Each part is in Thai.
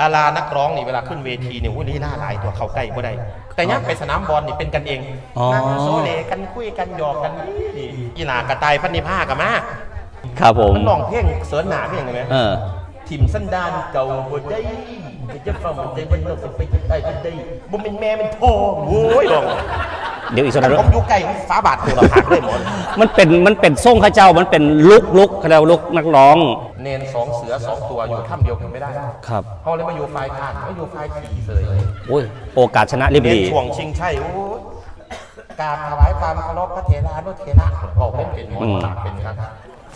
ดารานักร้องนี่เวลาขึ้นเวทีเนี่ยอุ้ยลีลาหลายตัวเข้าใกล้บ่ได้ แต่ย่างไปสนามบอลนี่เป็นกันเองอ๋อ นั่งโซเลกันคุยกันหยอกกันนี่กีฬากระต่ายพันนิผ้ากันมาครับผม มันร้องเพลงเสริญหนาเพลงไงไหมเออ ทิมสันดานเก่าบ่ได้จะฟังบ่ได้บ่เลิกสิไปจะได้ก็ได้บ่เป็นแม่เป็นพ่อโว้ยร้อง เดี๋ยวอีกสักแต่หน่ผมอยู่ใกล้ฟ้าบาดตัวเราหักเลยหมดมันเป็นมันเป็นส่งข้าเจ้ามันเป็นลุกลุกเขาเรียกว่าลุกนักร้อง เนนสองเสือสองตัวอยู่ถ้ำเดียวกันไม่ได้ครับเขาเลยมาอยู่ไฟทานมาอยู่ไฟขี่เลยโอ้ยโอกาสชนะรีบเรียนดีช่วงชิงชัยโอ้ยกราบถวายความเคารพพระเถรานุเถระบอกเป็นเป็นหมอหลักเป็นครับ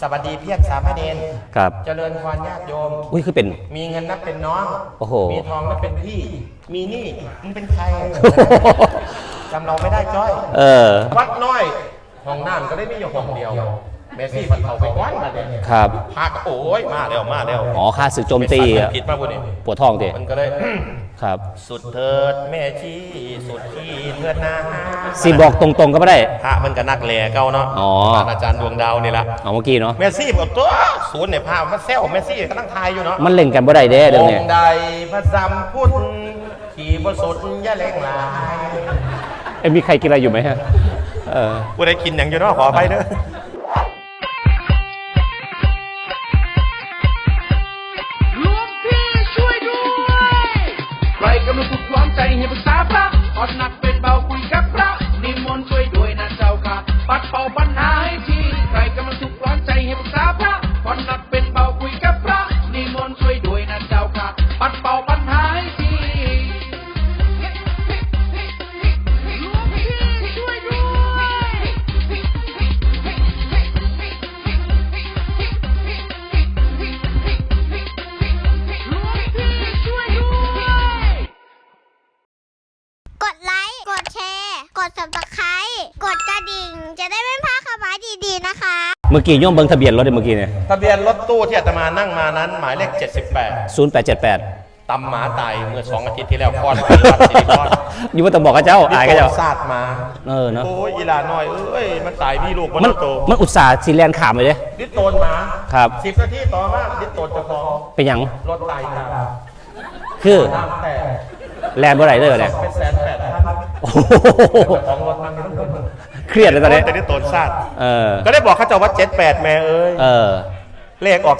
สวัสดีเพียรสามเณรครับ เจริญพรญาติโยม อุ้ยคือเป็น มีเงินนับเป็นน้อง โอ้โห มีทองนับเป็นพี่ มีหนี่มึงเป็นใคร จำเราไม่ได้จ้อย เออ วัดน้อยห้องน้ำก็ได้มีอยู่ห้องเดียว เมสซี่มันเอาไปก้อนมาเลยครับ พาก็โอ้ยมาแล้วมาแล้วอ๋อค่าศึกโจมตีไปอะสั่งผิดมาบุนี่ปวดท้องดิมันก็เลย ครับ สุดเถิดแม่ชีสุดที่เถิดนาสีบอกตรงๆก็ไม่ได้ พระมันก็นักแหล่เก่าเนาะอ๋อท่านอาจารย์ดวงดาวนี่ละเอาเมื่อกี้เนาะ เมสซี่บอกตัวศูนย์เนี่ยพามันแซวเมสซี่กำลังทายอยู่เนาะ มันเล่นกันบ่ได้เด้เดี๋ยวอนี้งค์ใดพระสัมพุทธขี่บสุดยะเล็งหลายเอ้ย มีใครกินอะไรอยู่ไหมฮะเออกูได้กินอย่างอยู่เนอกขอไปเด้อ เมื่อกี้โย่อมเบิ้งทะเบียนรถเลยเมื่อกี้เนี่ยทะเบียนรถตู้ที่อาตมานั่งมานั้น หมายเลข 78ศูนย์แปดเจ็ดแปดตำหมาตายเมื่อสองอาทิตย์ที่แล้วก่อนไปวัดสิริพรอยู่ว่าต้องบอกกับเจ้าอายกับเจ้าซาดมาเออเนอะ โอ้ยอีหลาน้อยเอ้ยมันตายพี่ลูกมันมันโตมันอุตส่าห์ซีแลนขามเลยเด้ ดิดโตนมาครับ สิบนาทีต่อมาดิดโตนเจะของเป็นหยังรถตายตามคือน้ำแต่แลนบ่ไรเลยเนี่ยเป็นแสนแปดพันโอ้โหเจ้าของรถมันไม่ต้องคนเค รียดเลยตอนนี้ แต่ดิดโตนซาดเออ ก็ได้บอกเขาเจ้าว่า78แม่เอ้ยเออเลขออก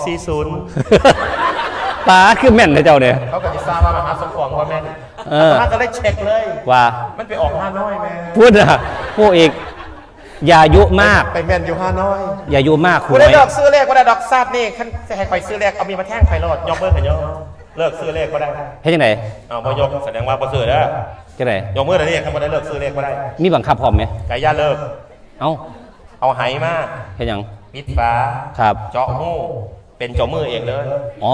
40ป้าคือแม่นเลยเจ้าเนี่ย เขาก็จะทราบว่ามหาสมปองว่าแม่นเออ อาตมาก็เลยเช็คเลย ว่ามันไปออกห้าน้อยแม่พูดอะพูดอีก อย่ายุมาก ไปแม่นอยู่ห้าน้อยอย่ายุมากคุกูณได้เลิกซื้อเลขก็ได้ดอกซาดนี่ขันจะให้ใครซื้อเลขเอามีมาแท่งใครรอดยกเบิกกันเยอะ เลิกซื้อเลขก็ได้ให้จังไหนเอาพอยกแสดงว่าบ่ซื้อเด้อจังไหนยกมือเดี๋ยวนี้ครับบ่ได้เลิกซื้อเลขก็ได้ มีบังคับพร้อมไหมไก่ย่าเลิก เอ้าเอาไหมาเห็นยังปิดฝาครับ เจาะหูเป็นเจ้ามือเองเลย อ๋อ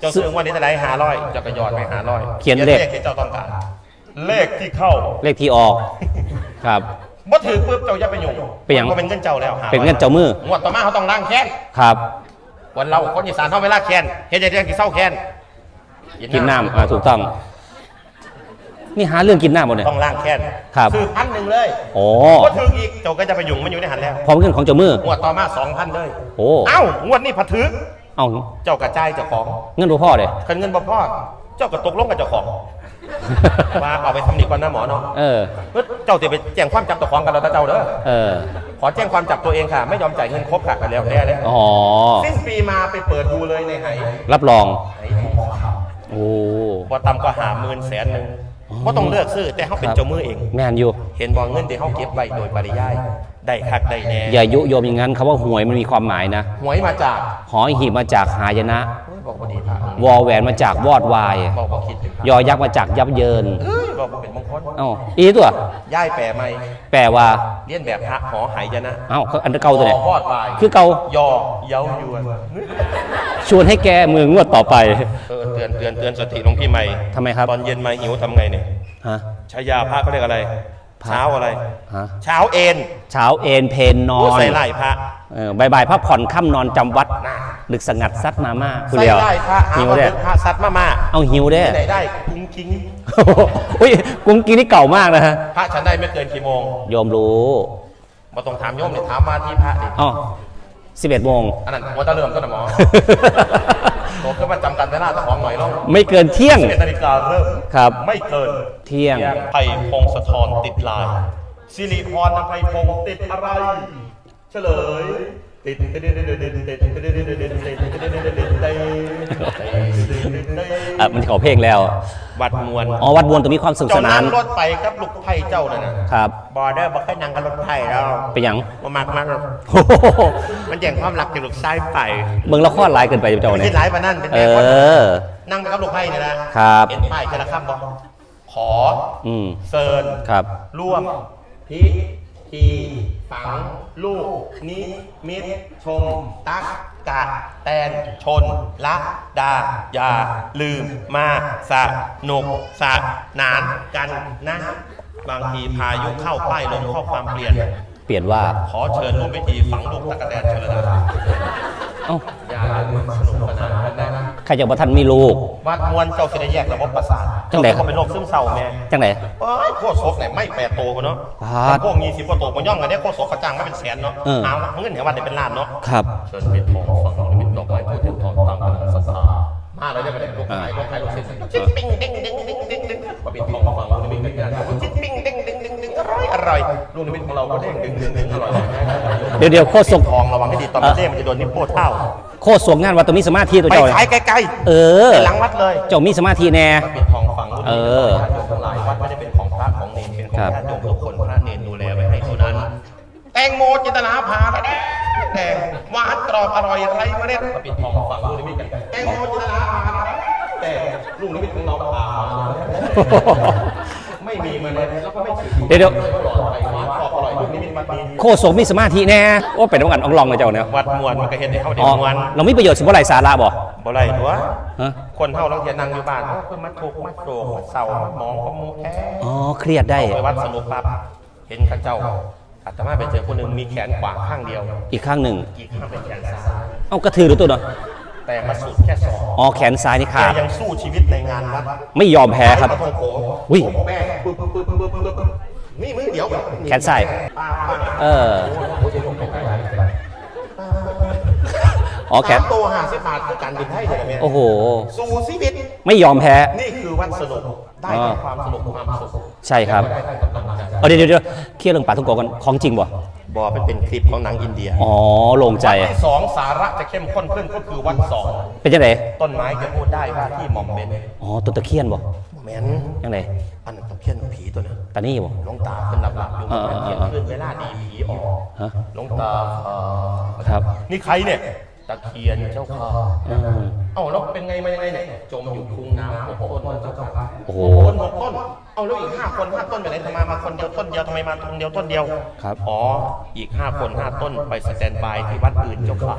เจ้าซื้อวันนี้จะได้หาร้อยเจ้าก็ยอดไปหาร้อยเขียนเลขที่เจ้าต้องการ เลขที่เข้า เลขที่ออก ครับบ่ถือปุ๊บเจ้าอย่าไปยุ่งเป็นหยังมัเป็นเงินเจ้าแล้วหาร้อยเป็นเงินเจ้ามืองวดต่อมาเขาต้องล้างแค้นครับ วันเราคนอีสานเท่าเวลาแค้นเฮ็ดจังได๋ที่เศร้าแค้น กินน้ำอ่าถูกต้อง นี่หาเรื่องกินน้ำหมดเนี่ย ต้องล้างแค้นครับ ซื้อพันหนึ่งเลยโอ้บ่ถืออีกเจ้าก็จะไปยุ่งมันอยู่ในหันแล้วพร้อมเงินของเจ้ามืองวดต่อมา2,000เลยโอ้เอ้างวดนี้ผัดถือเอ้าเจ้ากระจายเจ้าของ เงินหลวงพ่อเลยคันเงินบ่พอเจ้าก็ตกลงกับเจ้าของว่าเอาไปทำดีกว่านะหมอเนาะเออเฮ้ยเจ้าจะไปแจ้งความจับเจ้าของกันแล้วนะเจ้าเด้อเออ ขอแจ้งความจับตัวเองค่ะ ไม่ยอมจ่ายเงินครบค่ะกันแล้วแน่เลยอ๋อสิ้นปีมาไปเปิดดูเลยในไหรับรองไหทองค โอ้ำบ่ต่ำกว่าหาหมื่นแสนหนึ่งบ่ต้องเลือกซื้อแต่เขาเป็นครับเจ้ามือเอง แม่นอยู่ เห็นบ่เงินที่เขาเก็บไว้โดยปริยายได้คักได้แน่อย่ายุโยมอย่างนั้นคำว่าหวยมันมีความหมายนะหวยมาจากหอยหีบมาจากหายนะเฮ้ยบอกว่าดีพระวอแหวนมาจากวอดวาย บอกว่าคิดถึงพระ ยอยักษ์มาจากยับเยิน เอ้ ยบอกว่าเป็นมงคลเอ้าอีตัวย่ายแปลไม่แปลว่า เลียนแบบพระหอหายนะเอ้าเขาอันเก่าตัวไหนวอดวายคือเก่ายอเย้ายวนชวนให้แกมืองวดต่อไปเออเตือนเตือนเตือนสติหลวงพี่ใหม่ทำไมครับ ตอนเย็นมาหิวทำไงเนี่ยฮะชายาพระเขาเรียกอะไร พระ เช้าอะไร ฮะเช้าเอ็นเช้าเอนเพนนอผู้นใส่ไล่พระ เออบ่ายๆพักผ่อนค่ำนอนจำวัดน่ะดึกสงัดซัดมาม่าคุณใส่เดียวไล่พระหาหิวว่าเด้เป็นพระสัตว์มามาเอาหิวเด้ที่ไหนได้กุ้งกิ้งอุ้ยกุ้งกินนี่เก่ามากนะฮะพระฉันได้ไม่เกินกี่โมงโยมรู้มาต้องถามโยมเนี่ยถามมาที่พระดิอ๋อสิบเอ็ดโมงอันนั้นหัวตะเริ่มต้นนะหมอ โตขึ้นมาว่าจำกัดเวลาแต่ของหน่อยแล้วไม่เกินเที่ยง 11นาฬิกาเริ่มครับ ไม่เกินเที่ยง ไผ่พงศธรติดลายสิริพรนภัยพงศ์ติดอะไร เฉลย ติดติดติดติดติดติดติดติดติดติดติดติดติดติดติดอะมันขอเพลงแล้ววัดมวลอ๋อวัดบวนตรงมีความสนุกสนานนั่งรถไปกับลูกไผ่เจ้าน่ะนะครับบอเดอร์บอกให้นั่งกับรถไผ่แล้วเป็นยังมามากมากโอ้โหมันแย่งความรักจากลูกชายไปเมืองละครหลายเกินไปเจ้าไม่เนี่ใช่ยหลายปานั่นเป็นเอแม่คนอนั่งไปกับลูกไผ่เนี่ยนะครับเห็นป้ายเจรข้ามบอขออืมเซินครับร่วมพิ ธีฝัง ลูก นิมิตชม ตักกะ แตน ชน ละดา อย่า ลืม มาสะหนุกสะนานกันนะ บางทีพายุเข้าป้ายลงข้อความเปลี่ยน เปลี่ยนว่า ขอเชิญร่วมพิธีฝังลูกตะกะแตนเชิญนะเอ้าอย่าลืมสนุกสนาน กันนะใครจะบอกท่านมีลูกวัดมวลเจ้าสิได้แยกระบบประสาทจังไหนเขาเป็นโรคซึมเศร้าแม่จังไหนโอ้ยโคตรซกไหนไม่แปดโตกันเนาะพาดพวกยี่สิบกว่าโตมันย่อมกันเนี่ยโคตรซกกระจังไม่เป็นแสนเนาะเออเอาละเงินเนี่ยวันเดียวเป็นล้านเนาะครับ เชิญเป็นทองฝังเป็นดอกไม้พูดถึงทองตามกำลังศรัทธามาเลยเนี่ยมาเลยลูกขายลูกขายลูกเส้นจิ๊บปิ้งดิ้งดิ้งดิ้งดิ้งดิ้งมาเป็นทองฝังลูกนิมิตเป็นงานจิ๊บปิ้งดิ้งดิ้งดิ้งดิ้ง อร่อยอร่อยลูกนิมิตของเราก็เด้งดิ้งดิ้งดิ้งอร่อยเดี๋ยวเดี๋ยวโคตรสกทองระวังให้ดีตอนมันเด้งมันจะโดนนิ้วโป้เท่าโคตรสวงงานวัดตรงมีสมาธิตัวไปเจ้าเนี่ยขายไกลเออๆไปหลังวัดเลยเจ้ามีสมาธิแน่ เป็นทองฝังเออญาติโยมทั้งหลายวัดไม่ได้เป็นของพระของเนรเป็นของครับ ญาติโยมทุกคนพระเนรดูแลไว้ให้เท่านั้น แตงโมจินตนาภาแดงแดงหวานกรอบอร่อยไรเมล็ดมาเป็นทองฝังลูกนิมิตกันแตงโมจินตนาภาแต่ลูกนิมิตของเราพา ไม่มีเมล็ดแล้วก็ไม่ฉีดเดี๋ยวเดี๋ยวหลอดไปหวานกรอบอร่อยลูกนิมิตวัดนี้โคตรสงมีสมาธิแน่โอ้เป็นต้องกันอ่องลองเลยเจ้าเนี่ยวัดมวลมันก็เห็นให้เขาเด็อ๋กอมวลเรามีประโยชน์สิบ่ไรสาระบ่บ่ไรตัวฮะคนเฮาเราจะนั่งอยู่บ้านเพิ่นมาทุกข์มาโศกมาเศร้ามาหมองกับหมูแท้อ๋อเครียดได้ไปวัดสรุปปั๊บเห็นข้าเจ้าอาตมาไปเจอคนหนึ่งมีแขนขวาข้างเดียว อีกข้างหนึ่งอีกข้างเป็นแขนซ้ายเอากระถือหรือตัวเนาะ แต่มาสุดแค่สองอ๋อแขนซ้ายนี่แต่ขาดยังสู้ชีวิตในงานวัดไม่ยอมแพ้ครับไปกะทงโขอุ้ยแม่ปึ๊บปึ๊บปึ๊บปึ๊บปึ๊บปึ๊บนี่มือเดียวแบบแขนซ้ายเอออ๋อแขน สามตัวห้าสิบบาทคือการบินให้เลยนะแม่โอ้โห สู้ชีวิต ไม่ยอมแพ้ นี่คือวัดสนุกได้อ๋อแต่ความสนุกความสุขใช่ครับ ได้แต่กำลังใจ เอาเดี๋ยวเดี๋ยวเดี๋ยวเครียดเรื่องปลาทุกโกะกันของจริงบ่ บอเป็นคลิปของหนังอินเดียอ๋อโลงใจวัดที่สองสาระจะเข้มข้นขึ้นก็คือวัดสองเป็นจังไดต้นไม้จะพูดได้ว่าที่หม่อมเบนอ๋อต้นตะเคียนบ่แมนจังไดอันนั้นตะเพียนผีตัวนั้นตานี่บ่หลวงตาขึ้นหลับหลับๆอยู่อ่าอ่าเที่ยงอ่าคืนเวลาดีผีออกฮะหลวงตาเอ่อครับนี่ใครเนี่ย ตะเคียนเจ้าค่ะอืมเอ้าแล้วเป็นไงมายังไงเนี่ยจมอยู่คุ้งน้ำหกต้นเจ้าค่ะโอ้โหหกต้นหกต้น เอาแล้วอีกห้าคนห้าต้นไปไหนทำไมมาคนเดียวต้นเดียวทำไมมาต้นเดียวต้นเดียวครับอ๋ออีกห้าคนห้าต้นไปสแตนบายที่วัดอื่นเจ้าค่ะ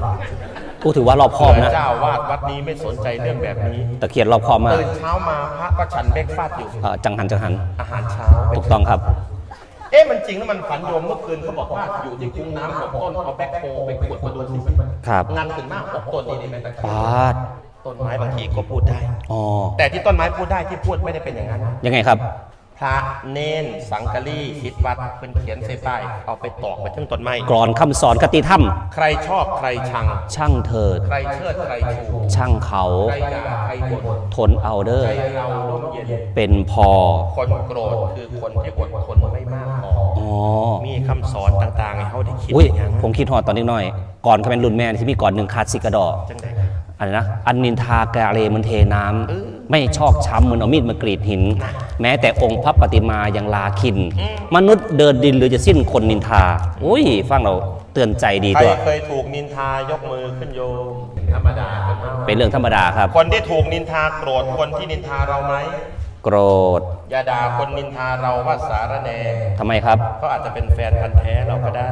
กูถือว่ารอบคอบเผื่นะเจ้าวาดวัดนี้ไม่สนใจเรื่องแบบนี้ตะเคียนรอบคอบมากตื่นเช้ามาพระก็ฉันเบรกฟาสต์อยู่เอ่อจังหันจังหันอาหารเช้าถูกต้องครับ เอ๊ะมันจริงแล้วมันฝันโยมเมื่อคืนเขาบอกว่าอยู่ที่คุ้งน้ำหกต้นเอาแบ็คโฮไปขุดมาดูสิครับงานขึ้นมากหกต้นนี่นี่เป็นตะปเคียนาดต้นไม้บางทีก็พูดได้ อ๋อ แต่ที่ต้นไม้พูดได้ที่พูดไม่ได้เป็นอย่างนั้น ยังไงครับพ ระเนนสังกะรีทิศวัดเพิ่นเขียนใส่ป้ายเอาไปตอกไปถึงต้นไม้กรอนคำสอนคติธรรม ใครชอบใครชัง ช่างเถิด ใครเชิดใครชูช่างเขาใครด่าใครบ่นทนเอาเด้อใจเราร่มเย็นเป็นพอคนโกรธคือคนที่อดทนไม่มากพออ๋อมีคำสอนต่างๆให้เขาได้คิดอุ้ยอย่างผมคิดหอดตอนนิดหน่อยก่อนเขาเป็นรุ่นแม่ที่มีก่อนหนึ่งคาดสิกระดอ จังได อะไรนะอันนินทากาเลมันเทน้ำไม่ชอกช้ำเหมือนเอามีดมากรีดหิน แม้แต่องค์พระปฏิมายังลาคิน มนุษย์เดินดินหรือจะสิ้นคนนินทาอุ้ยฟังเราเตือนใจดีใครตัวเคยถูกนินทายกมือขึ้นโยมธรรมดาเป็นเรื่องธรรมดาครับ คนที่ถูกนินทาโกรธคนที่นินทาเราไหมโกรธอย่าด่าคนนินทาเราว่าสารแหนทำไมครับเขาอาจจะเป็นแฟนพันธ์แท้เราก็ได้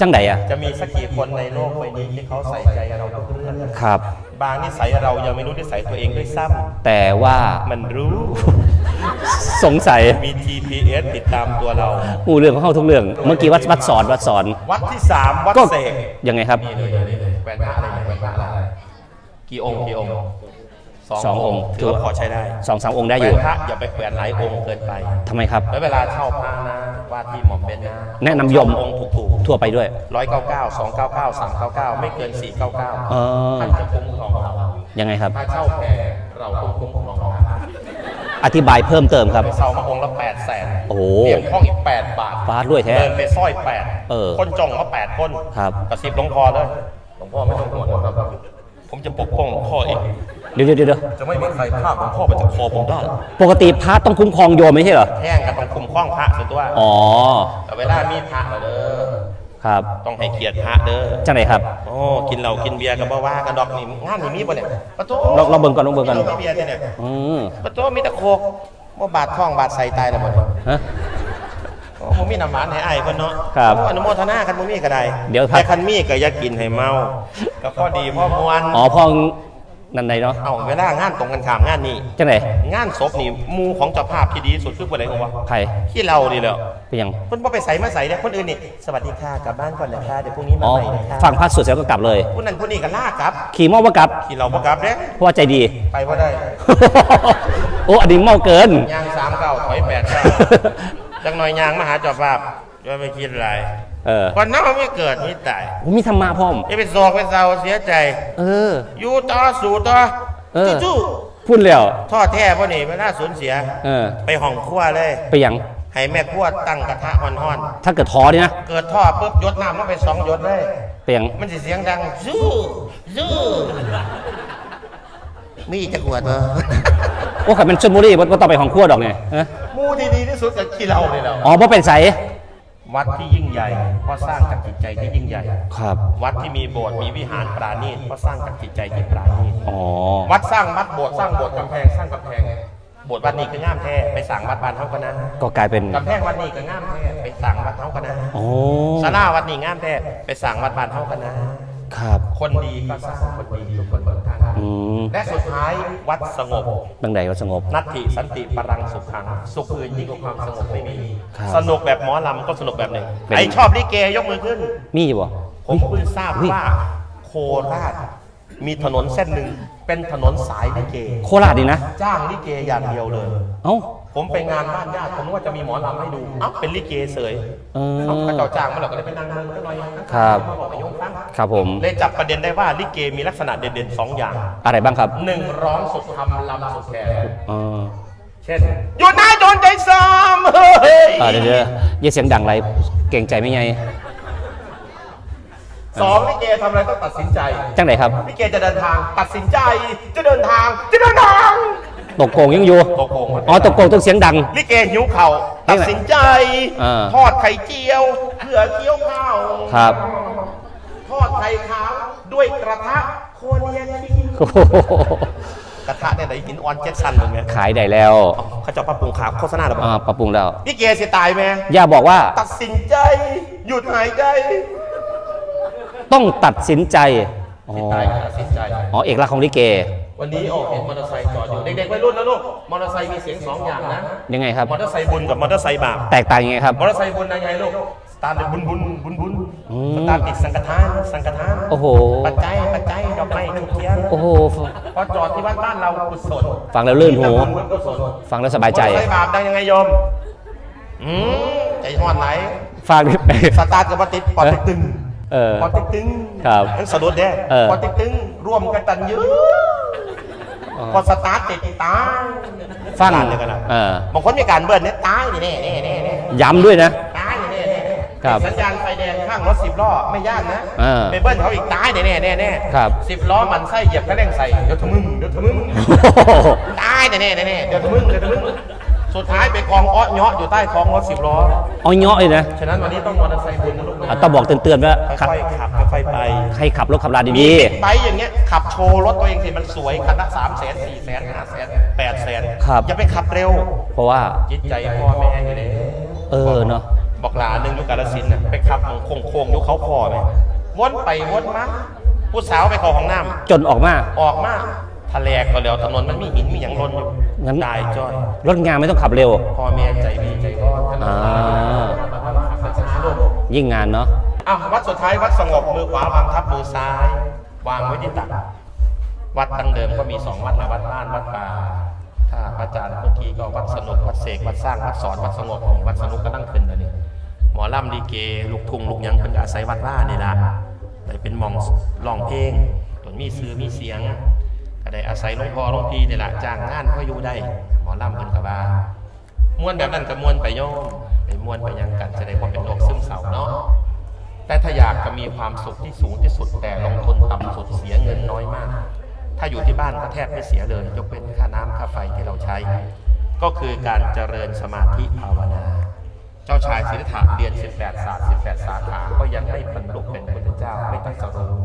จังใดอะ จะมีสักกี่คนในโลกใบนี้ที่เขาใส่ใจเราทุกเรื่องครับ บางนิสัยเรายังไม่รู้นิสัยตัวเองด้วยซ้แต่ว่าำมันรู้ สงสัยมี GPS ติดตามตัวเราหูเรื่องของเขาทุกเรื่อง เมื่อกี้วัดวัดสอนวัดสอน วัดที่สามวัดก็เสกยังไงครับนี่เลยนี่เลยแหวนพระอะไรเนี่ยแหวนพระอะไรกี่องค์กี่องค์ สององค์ถือว่าพอใช้ได้สองสามองค์ได้อแขวยู่นพระอย่าไปแขวนหลายองค์เกินไป ทำไมครับ แล้วเวลาเช่าพระนะว่าที่หม่อมเป็นนะแนะนำโยม องค์ถูกทั่วไปด้วย ร้อยเก้าเก้าสองเก้าเก้าสามเก้าเก้าไม่เกินสี่เก้าเก้าเออ ท่านจะคุ้มครองเรายังไงครับ ถ้าเช่าแพงเราต้องคุ้มครองเราอธิบายเพิ่มเติมครับ ไปเช่ามาองค์ละแปดแสนโอ้โห เลี้ยงห้องอีกแปดบาทฟาดด้วยแท้ เดินไปสร้อยแปดเออคนจองมาแปดคนครับ กระซิบหลวงพ่อเลยหลวงพ่อไม่ต้องห่วงครับ ผมจะปกป้องหลวงพ่อเอง เดี๋ยวเดี๋ยวเดี๋ยวจะไม่มีใครพาหลวงพ่อไปจากคอผมได้ปกติพระต้องคุ้มครองโยมไม่ใช่เหรอ แห้งก็ต้องคุมข้องพระสุดตัวอ๋อ แต่เวลามีพระเราเด้อครับ ต้องให้เกียรติพระเด้อจังไหนครับ โอ้กินเหล้ากินเบียร์กับบ่ว่ากันดอกนี่งานนี่มีบ่เนี่ยปะโตเราเราเบิ่งก่อนเราเบิ่งก่อนมีเหล้ามีเบียร์ที่เนี่ยอืมปะโตมีแต่โคกบ่บาดท้องบาดใส่ตายแล้วบ่เนี่ยฮะ โอ้บ่มีน้ำหวานให้อ้ายเพิ่นเนาะครับโอ้อนุโมทนาคันบ่มีก็ได้เดี๋ยวพัก แต่คันมีก็อย่ากินให้เมาก็พอดีพอมวน อ๋อพ่อ นั่นใดเนาะเอ้าเวลางานตรงกันข้ามงานนี้จังไหนงานศพนี่หมู่ของเจ้าภาพที่ดีที่สุดคือผู้ใดรู้บ่ใครที่เรานี่แหละเป็นยังเพิ่นบ่ไปใส่มาใส่เด้คนอื่นนี่สวัสดีค่ะกลับบ้านก่อนนะคะเดี๋ยวพรุ่งนี้มาอ๋อใหม่นะคะฟังพระสวดเสร็จก็กลับเลยผู้นั้นผู้นี้ก็ลากกลับขี่มอว่ากลับที่เราบ่กลับเด้เพราะว่าใจดี ไปบ่ได้โอ้อันนี้เมาเกิน ยาง3เก้าถอย8เก้าจักหน่อยยางมาหาเจ้าภาพ อย่าไปคิดอะไรเออวันนั้นมันไม่เกิดไม่ตายโอ้มีธรรมะพร้อมอย่าไปโศกไปเศร้าเสียใจ เออ อยู่ต่อสู้ต่อเออ จู่พูดแล้วๆท่อแท้บ่นี่เวลาสูญเสีย เออ ไปห้องครัวเลย ไปยังให้แม่ครัวตั้งกระทะฮ้อนถ้าเกิดท้อนี่นะๆ เกิดท่อปุ๊บหยดน้ำลงไปสองหยดเลย ไปยังมันสิเสียงดังซู้ซู้มีจะขวดเหรอโอ้ขับเป็นชนบุรีบ่บ่ต้องไปของครัวดอกเนี่ยฮะหมูที่ดีที่สุดกับขี้เราเลยแล้วอ๋อบ่เป็นใส วัดที่ยิ่งใหญ่เพราะสร้างจากจิตใจที่ยิ่งใหญ่ ครับ วัดที่มีโบสถ์มีวิหารปราณีตเพราะสร้างจากจิตใจที่ปราณีตอ๋อ วัดสร้างวัดโบสถ์สร้างโบสถ์กำแพงสร้างกำแพงโบสถ์วัดนี้ก็งามแท้ไปสั่งวัดบานเท่ากันนะก็กลายเป็น กำแพงวัดนี้ก็งามแท้ไปสั่งวัดเท่ากันนะโอ้ ศาลาวัดนี้งามแท้ไปสั่งวัดบานเท่ากันนะ ครับ คนดีก็สร้างคนดีทุกคนเบิกทางอืม และสุดท้ายวัดสงบบังใดก็สงบ นัตถิสันติปรังสุขัง สุขอื่นยิ่งกว่าความสงบไม่มี ครับ สนุกแบบหมอลำก็สนุกแบบหนึ่งเป็นไอชอบลิเกยกมือขึ้น มีอยู่บ่ผมเพิ่งทราบอุ๊ยว่าโคราชมีถนนเส้นหนึ่งเป็นถนนสายลิเก โคราชดีนะ จ้างลิเกอย่างเดียวเลย เอ้า ผมไปงานบ้านญาติผมนึกว่าจะมีหมอลำให้ดูเอ้าเป็นลิเกเสยเออเอ้าพระเจ้าจ้างมาเราก็เลยไปนั่งเมืองหน่อยครับ มาบอกไปยงฟังครับผม เลยจับประเด็นได้ว่าลิเกมีลักษณะเด่นๆสองอย่างอะไรบ้างครับหนึ่งร้องสุดธรรมลำสุดแขนเออเช่นหยุดนะโดนใจซ้ำเฮ้ยอ่าเดี๋ยวเดี๋ยวอย่าเสียงดังไรเก่งใจไม่ไงสองลิเกทำอะไรต้องตัดสินใจ จังไหนครับลิเกจะเดินทางตัดสินใจจะเดินทางจะเดินทาง ตกโกงยังอยู่ ตกโกงอ๋อตกโกงต้องเสียงดัง ลิเกหิวเข่าตัดสินใจอ่า ทอดไข่เจียวเผื่อเคี้ยวข้าวครับทอดไข่ขาวด้วยกระทะโคเนียคิงโอ้โหกระทะเนี่ยไหนหินออนเจ็ดซันเหมือนไงขายได้แล้วเขาจะปรับปรุงขาโฆษณาหรือเปอ่าล่าปรับปรุงแล้วลิเกสิตายไหมอย่าบอกว่าตัดสินใจหยุดหายใจต้องตัดสินใจอ๋อตายตัดสินใจ อ๋อเอกลักษณ์ของลิเก วันนี้ออกเห็นมอเตอร์ไซค์จอดอยู่ เด็กๆวัยรุ่นนะลูก มอเตอร์ไซค์มีเสียงสองอย่างนะ ยังไงครับ มอเตอร์ไซค์บุญกับมอเตอร์ไซค์บาป แตกต่างยังไงครับ มอเตอร์ไซค์บุญยังไงลูก สตาร์ทเลยบุญบุญบุญบุญอืม สตาร์ทติดสังฆทาน สังฆทาน โอ้โห ปัจจัย ปัจจัย ดอกไม้ทุกเทียนโอ้โห พอจอดที่วัดบ้านเรากุศลฟังแล้วลื่นหู บุญกุศลฟังแล้วสบายใจ มอเตอร์ไซค์บาปได้ยังไงโยม อืมใจหอนไหลฟังดิสตาร์ทกับว่าติดปอดติดตึงเออปอดติดตึงครับนั่นสะดุดเด้เออปอดติดตึงร่วมกันตันยื้อ พอสตาร์ทติดตายฟังตายเลยกันนะเออบางคนมีการเบิร์นเนี่ยตายนี่แน่แน่แน่แน่ย้ำด้วยนะ ตายนี่แน่แน่แน่ครับสัญญาณไฟแดงข้างรถสิบล้อไม่ยากนะเออไปเบิ้ลเขาอีกตายแน่แน่แน่แน่ครับสิบล้อมันไส้เหยียบแค่เร่งใส่เดี๋ยวทะมึงเดี๋ยวทะมึงโอ้โห ตายแน่แน่แน่แน่เดี๋ยวทะมึงเดี๋ยวทะมึง สุดท้ายไปกองอ้อเงาะอยู่ใต้ท้องรถสิบล้อ เอาเงาะเลยนะฉะนั้นวันนี้ต้องมอเตอร์ไซค์บุญนะลูกนะอะต้องบอกเตือนๆว่าขับค่อยๆขับค่อยๆไปให้ขับรถขับรามีดีบิ๊กไบค์อย่างเงี้ยขับโชว์รถตัวเองสิมันสวยคันละสามแสนสี่แสนห้าแสนแปดแสนครับอย่าไปขับเร็ว ๆ เพราะว่า จิตใจพ่อแม่อยู่เลยเออเนาะบอกหลานหนึ่งอยู่กาลสินธุ์น่ะไปขับของโค้งโค้งๆอยุคเขาคอไหมวนไปวนมาผู้สาวไปเข้าห้องน้จนออกมาำออกมา ทะเลก็แล้วถนนมันมีหินมีอย่างล้นอยู่งั้น ตายจ้อยรถงานไม่ต้องขับเร็ว พ่อแม่ใจดีใจร้อนอ่าขับช้าลงยิ่งงานเนาะอ้าววัดสุดท้ายวัดสงบมือขวาวางทับมือซ้าย วางไว้ที่ตัก วัดดั้งเดิมก็มีสองวัดละวัดบ้านวัดป่าถ้าพระอาจารย์เมื่อกี้ก็วัดสนุกวัดเสกวัดสร้างวัดสอนวัดสงบวัดสนุกก็ตั้งขึ้นแล้วนี่หมอลำดีเกลูกทุ่งลูกหยังเป็นก็อาศัยวัดว่านี่ละได้เป็นหมองร้องเพลงตนมีซื้อมีเสียง ก็ได้อาศัยหลวงพ่อหลวงพี่นี่แหละจ้างงานพ่ออยู่ได้หมอลำเป็นกบาม้วนแบบนั้นก็ม้วนไปโยมไปม้วนไปยังกันจะได้บ่เป็นโรคซึมเศร้าเนาะแต่ถ้าอยากจะมีความสุขที่สูงที่สุดแต่ลงทุนต่ำสุดเสียเงินน้อยมาก ถ้าอยู่ที่บ้านก็แทบไม่เสียเลย ยกเว้นค่าน้ำค่าไฟที่เราใช้ ก็คือการเจริญสมาธิภาวนา เจ้าชายสิทธัตถะเรียน 18 ศาสตร์ 18 สาขาก็ยังไม่บรรลุเป็นพุทธเจ้าไม่ตรัสรู้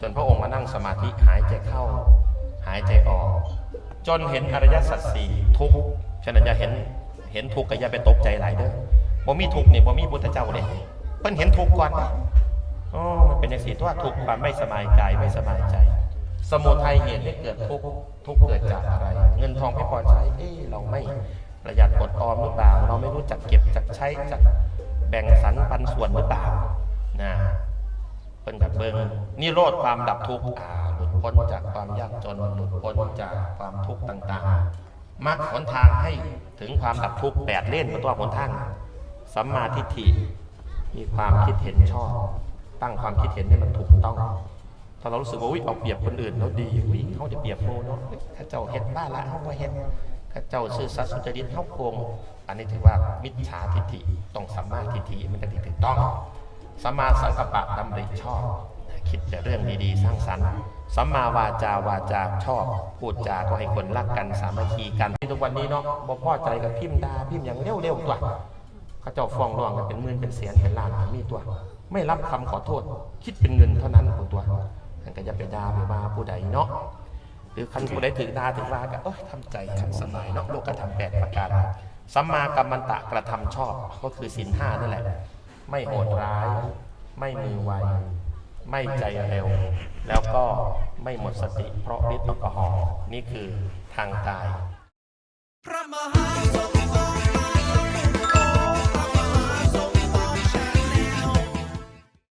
จนพระองค์มานั่งสมาธิหายใจเข้า หายใจออก จนเห็นอริยสัจสี่ทุกฉะนั้นอย่าเห็นเห็นทุกข์ก็อย่าไปตกใจหลายเด้อบ่มีทุกข์นี่บ่มีพุทธเจ้าเนี่ยเพิ่นเห็นทุกข์ก่อนอ๋อมันเป็นอย่างสี่ตัวทุกข์ความไม่สบายกายไม่สบายใจ สมุทัยเหตุให้เกิดทุกข์ทุกข์เกิดจากอะไร เงินทองไม่พอใช้เอ้เราไม่ประหยัดอดออมหรือเปล่า เราไม่รู้จักเก็บจักใช้จักแบ่งสรรปันส่วนหรือเปล่านะเป็นกับเบิงนิโรธความดับทุกข์อ่า พ้นจากความยากจนหลุดพ้นจากความทุกข์ต่างๆมรรคหนทางให้ถึงความดับทุกข์แปดเล่นเป็นตัวหนทางสัมมาทิฏฐิมีความคิดเห็นชอบ ตั้งความคิดเห็นให้มันถูกต้อง ถ้าเรารู้สึกว่าอุ๊ยเอาเปรียบคนอื่นแล้วดีอุ๊ยเขาจะเปรียบโมเนาะข้าเจ้าเฮ็ดบ้าละเขาก็เฮ็ดข้าเจ้าซื่อสัตย์สุจริตเขาโกง อันนี้ถือว่ามิจฉาทิฏฐิต้องสัมมาทิฏฐิมันจะถูกต้องสัมมาสังกัปปะดำริชอบ คิดแต่เรื่องดีๆ สร้างสรรค์ สัมมาวาจาวาจาชอบ พูดจาก็ให้คนรักกันสามัคคีกันทุกวันนี้เนาะบ่พ่อใจกับพิมพ์ดาพิมพ์อย่างเร็วๆตัวเขาเจ้าฟ้องร้องกันเป็นหมื่นเป็นแสนเป็นล้านมีตัว ไม่รับคำขอโทษ คิดเป็นเงินเท่านั้นของตัวท่านก็จะไปด่าไปว่าผู้ใดเนาะหรือคันผู้ใดถือด่าถือว่าก็เอ้ยทำใจขันสบายเนาะโลกกระทำแปดประการสัมมากัมมันตะกระทำชอบก็คือศีลห้านั่นแหละ ไม่โหดร้าย ไม่มือไว ไม่ใจเร็ว แล้วก็ไม่หมดสติ เพราะฤทธิ์แอลกอฮอล์นี่คือทางตาย พระมหา